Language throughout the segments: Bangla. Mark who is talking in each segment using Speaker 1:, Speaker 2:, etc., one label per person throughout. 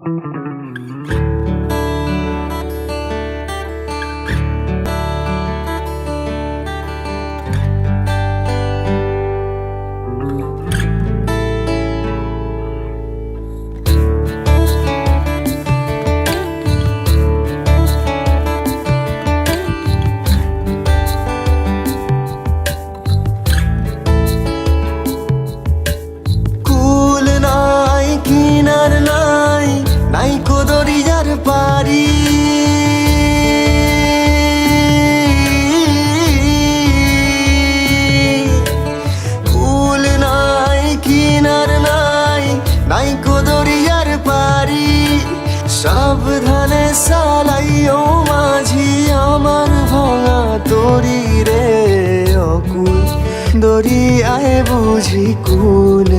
Speaker 1: কুল সাবধানে সালাইও মাঝি আমার ভাঙা তরি রে অকুল। আয় বুঝি কুল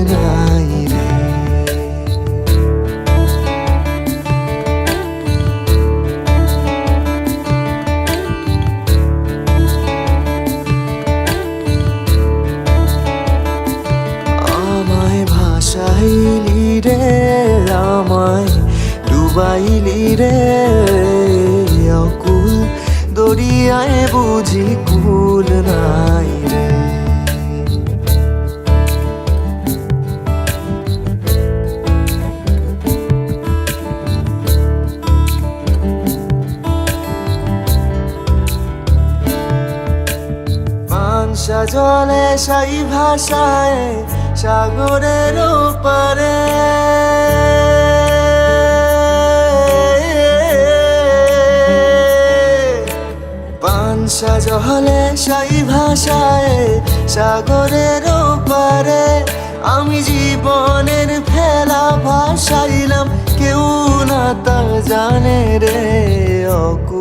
Speaker 1: জলে সাই ভাষায় সাগরের পারে পানসা জলে সাই ভাষায় সাগরের পারে আমি জীবনের ফেলা ভাসাইলাম কেউ না তা জানে রে অকুল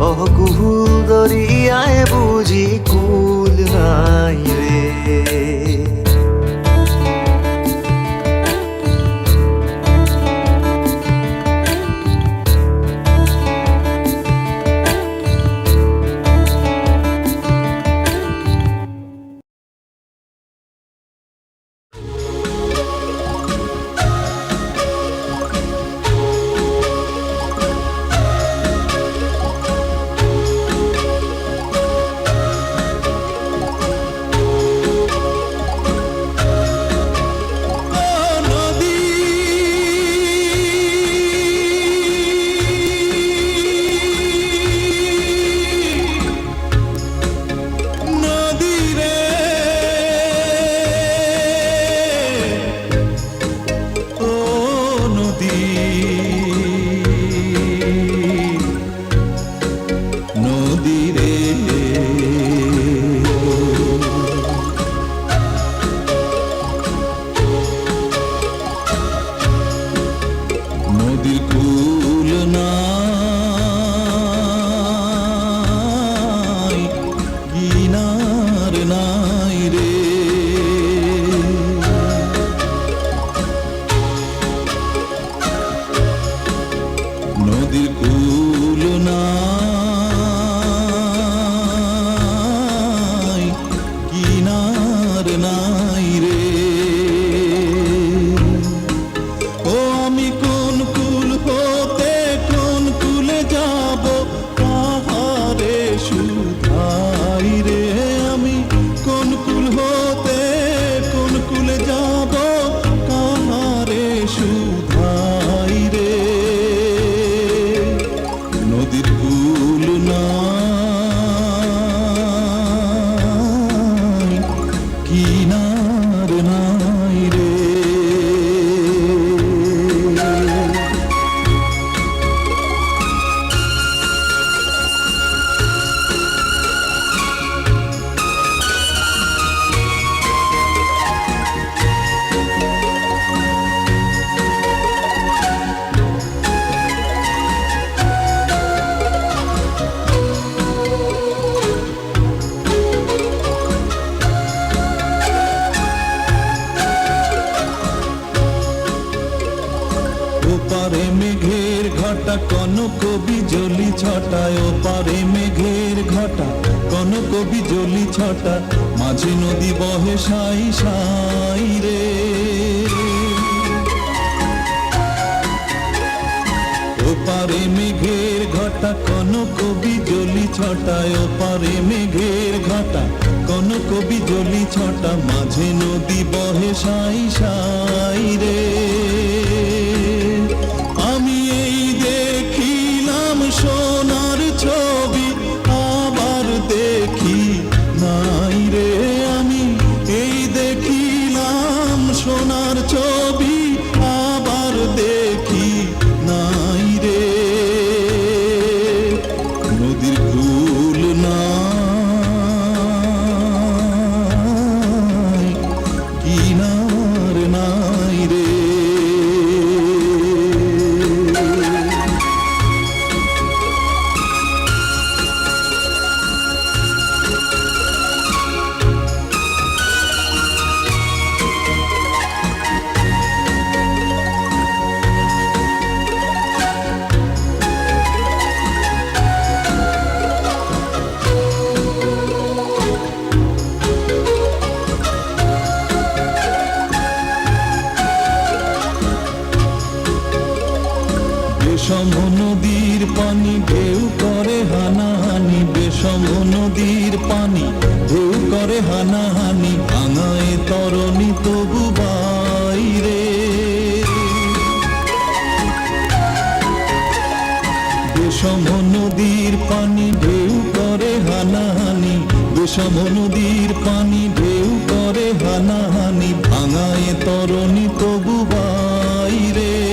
Speaker 1: অকুল দরিয়ায় বুঝি কুল নাই রে।
Speaker 2: নাই রে। ঘটা, কনক বিজলি ছটায় পারে মেঘের ঘটা, কনক বিজলি ছটা, মাঝে নদী বহে সাই সাই রে। ওপারে মেঘের ঘটা, কনক বিজলি ছটায় ওপারে মেঘের ঘটা, কনক বিজলি ছটা, মাঝে নদী বহে সাই সাই রে। বিষম নদীর পানি, ঢেউ করে হানাহানি বিষম নদীর পানি, ঢেউ করে হানাহানি, ভাঙায় তরণী তবু বাইরে। বিষম নদীর পানি, ঢেউ করে হানাহানি বিষম নদীর পানি, ঢেউ করে হানাহানি, ভাঙায় তরণী তবু বাইরে।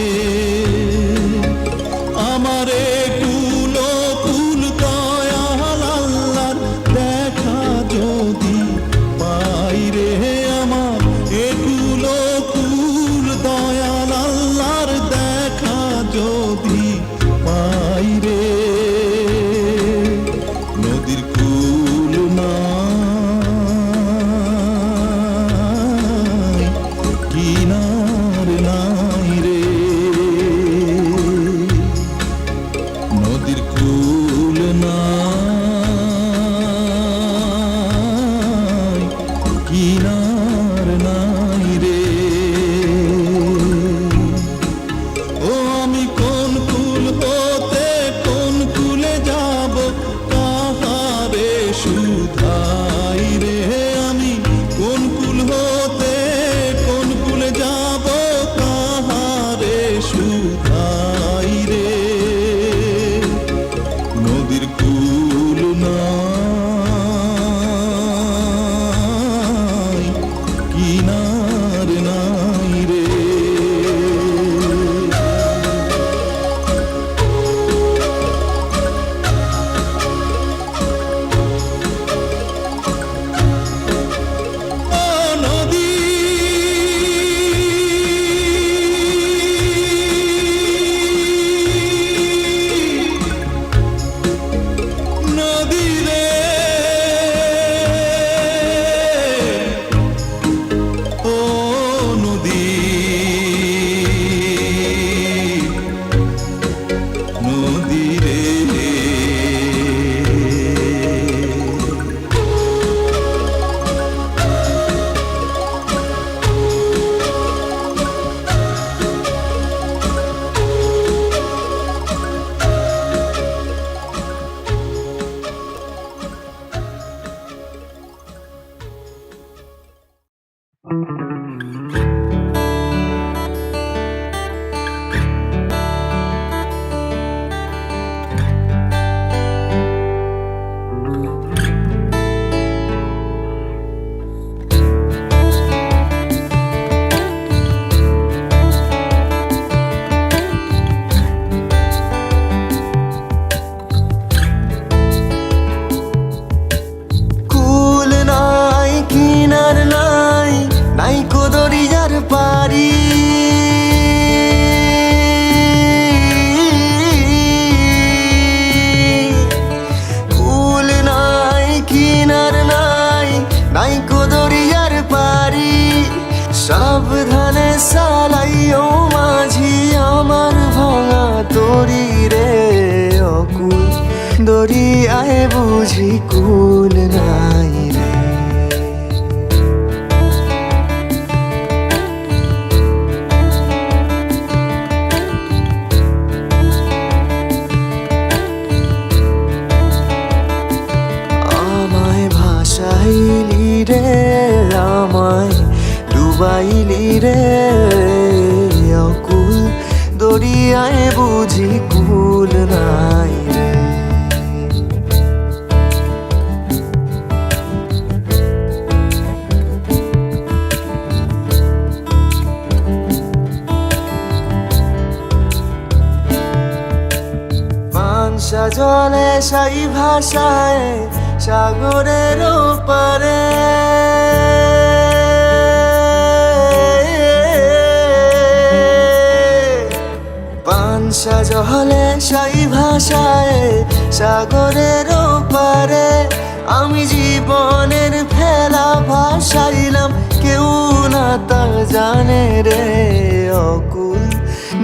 Speaker 2: কুল
Speaker 1: সাবধানে সালাইও মাঝি আমার ভাঙা তরি রে অকুল। দরিয়ায় বুঝি কুল না। জলে সাই ভাষায় সাগরের পারে পানসা জলে সাই ভাষায় সাগরের পারে আমি জীবনের ফেলা ভাসাইলাম কেউ না তা জানে রে অকুল